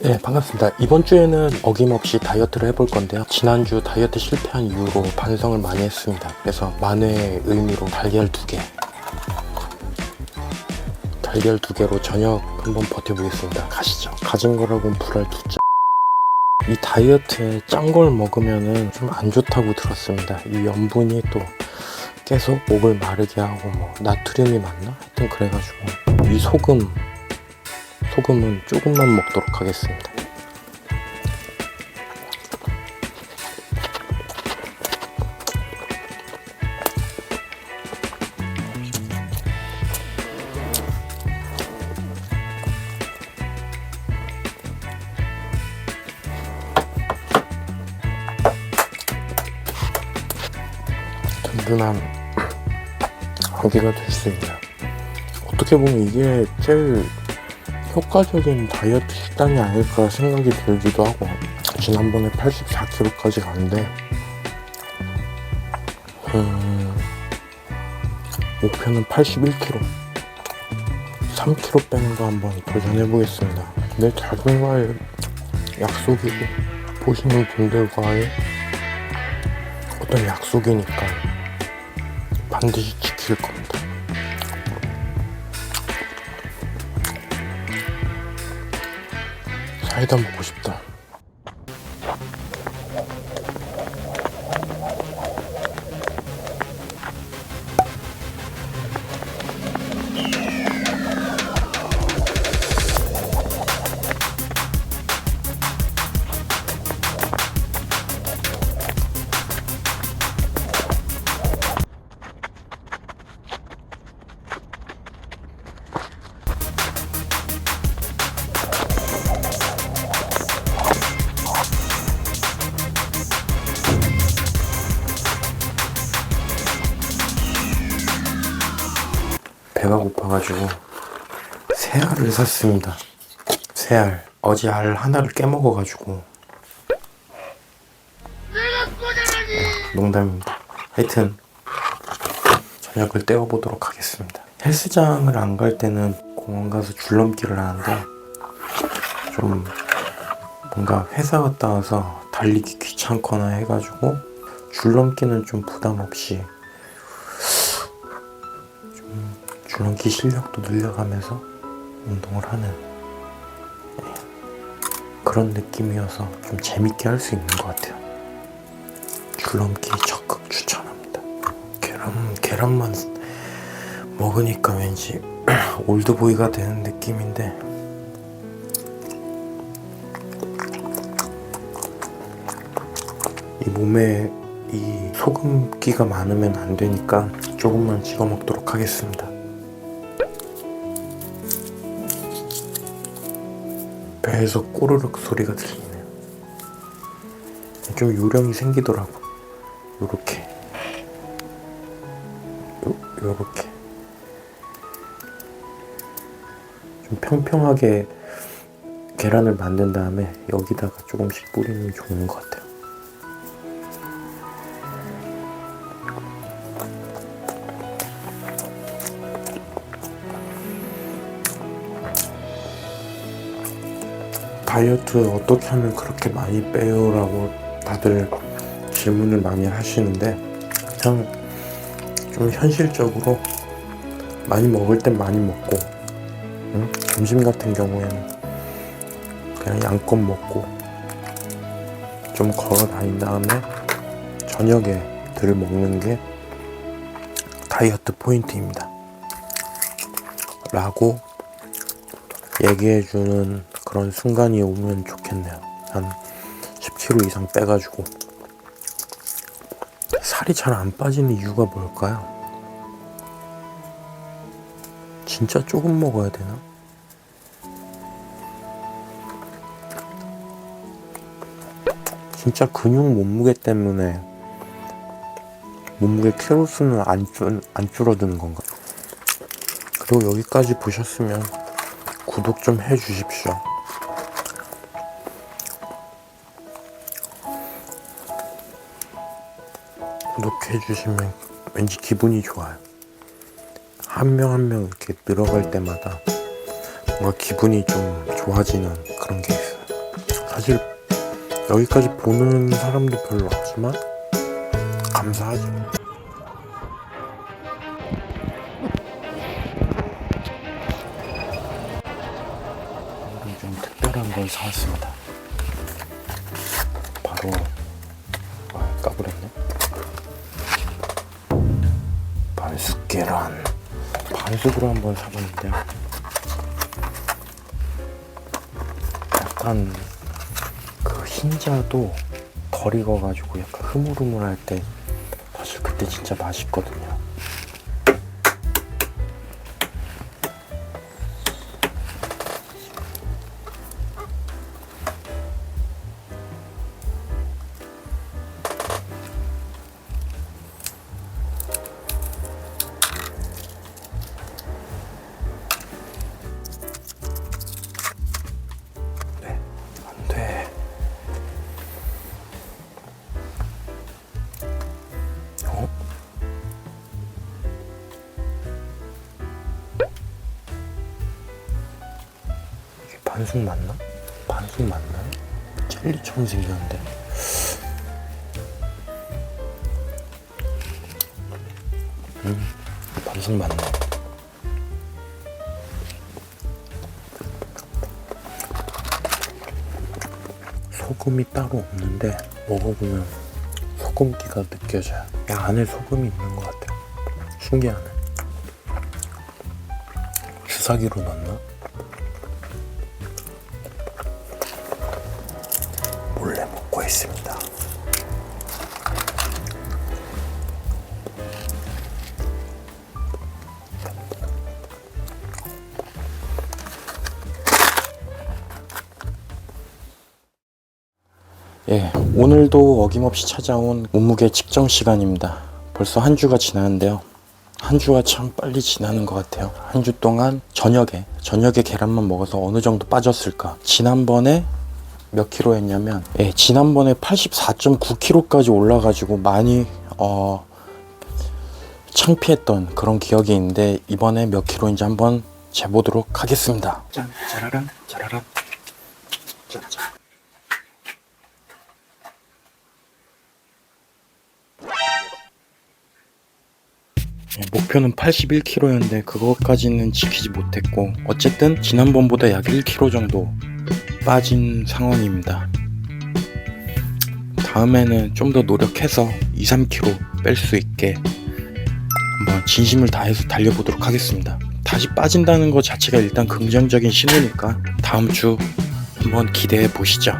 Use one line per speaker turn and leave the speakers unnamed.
네, 반갑습니다. 이번 주에는 어김없이 다이어트를 해볼 건데요. 지난주 다이어트 실패한 이후로 반성을 많이 했습니다. 그래서 만회의 의미로 달걀 두 개. 달걀 두 개로 저녁 한번 버텨보겠습니다. 가시죠. 가진 거라고는 불알 두자. 이 다이어트에 짠 걸 먹으면은 좀 안 좋다고 들었습니다. 이 염분이 또 계속 목을 마르게 하고 뭐 나트륨이 맞나? 하여튼 그래가지고 이 소금 소금은 조금만 먹도록 하겠습니다. 든든한 고기가 있네요. 어떻게 보면 이게 제일 효과적인 다이어트 식단이 아닐까 생각이 들기도 하고 지난번에 84kg까지 갔는데 음, 목표는 81kg 3kg 빼는 거 한번 도전해 보겠습니다. 내 자신과의 약속이고 보시는 분들과의 어떤 약속이니까 반드시 지킬 겁니다 사이다 먹고 싶다. 배가 고파가지고 새알을 샀습니다. 새알. 어제 알 하나를 깨먹어가지고. 농담입니다. 하여튼 저녁을 때워보도록 하겠습니다. 헬스장을 안 갈 때는 공원 가서 줄넘기를 하는데 좀 뭔가 회사 갔다 와서 달리기 귀찮거나 해가지고 줄넘기는 좀 부담 없이 줄넘기 실력도 늘려가면서 운동을 하는 예, 그런 느낌이어서 좀 재밌게 할 수 있는 것 같아요. 줄넘기 적극 추천합니다. 계란 계란만 먹으니까 왠지 올드보이가 되는 느낌인데 이 몸에 이 소금기가 많으면 안 되니까 조금만 찍어 먹도록 하겠습니다. 배에서 꼬르륵 소리가 들리네요. 좀 요령이 생기더라고. 요렇게. 요, 요렇게. 좀 평평하게 계란을 만든 다음에 여기다가 조금씩 뿌리면 좋은 것 같아요. 다이어트 어떻게 하면 그렇게 많이 빼요? 라고 다들 질문을 많이 하시는데 그냥 좀 현실적으로 많이 먹을 땐 많이 먹고 응? 점심 같은 경우에는 그냥 양껏 먹고 좀 걸어 다닌 다음에 저녁에 들 먹는 게 다이어트 포인트입니다. 라고 얘기해주는 그런 순간이 오면 좋겠네요. 한 10kg 이상 빼가지고 살이 잘 안 빠지는 이유가 뭘까요? 진짜 조금 먹어야 되나? 진짜 근육 몸무게 때문에 몸무게 키로수는 안, 줄, 안 줄어드는 건가? 그리고 여기까지 보셨으면 구독 좀 해주십시오. 구독해 주시면 왠지 기분이 좋아요. 한 명 한 명 이렇게 늘어갈 때마다 뭔가 기분이 좀 좋아지는 그런 게 있어요. 사실 여기까지 보는 사람도 별로 없지만 감사하죠. 좀 특별한 걸 사왔습니다. 바로 계란. 반숙으로 한번 사봤는데요. 약간 그 흰자도 덜 익어가지고 약간 흐물흐물할 때 사실 그때 진짜 맛있거든요. 반숙 맞나? 반숙 맞나요? 젤리처럼 생겼는데. 음, 반숙 맞네. 소금이 따로 없는데 먹어보면 소금기가 느껴져요. 이 안에 소금이 있는 것 같아요. 신기하네. 주사기로 넣나? 몰래 먹고 있습니다. 예, 오늘도 어김없이 찾아온 몸무게 측정 시간입니다. 벌써 한 주가 지났는데요. 한 주가 참 빨리 지나는 것 같아요. 한 주 동안 저녁에, 저녁에 계란만 먹어서 어느 정도 빠졌을까? 지난번에 몇 킬로 했냐면, 예, 지난번에 84.9킬로까지 올라가지고 많이, 어, 창피했던 그런 기억이 있는데, 이번에 몇 킬로인지 한번 재보도록 하겠습니다. 짠, 짜라란, 짜라란. 짠, 짠. 예, 목표는 81kg였는데 그것까지는 지키지 못했고 어쨌든 지난번보다 약 1kg 정도 빠진 상황입니다. 다음에는 좀 더 노력해서 2, 3kg 뺄 수 있게 한번 진심을 다해서 달려보도록 하겠습니다. 다시 빠진다는 것 자체가 일단 긍정적인 신호니까 다음 주 한번 기대해 보시죠.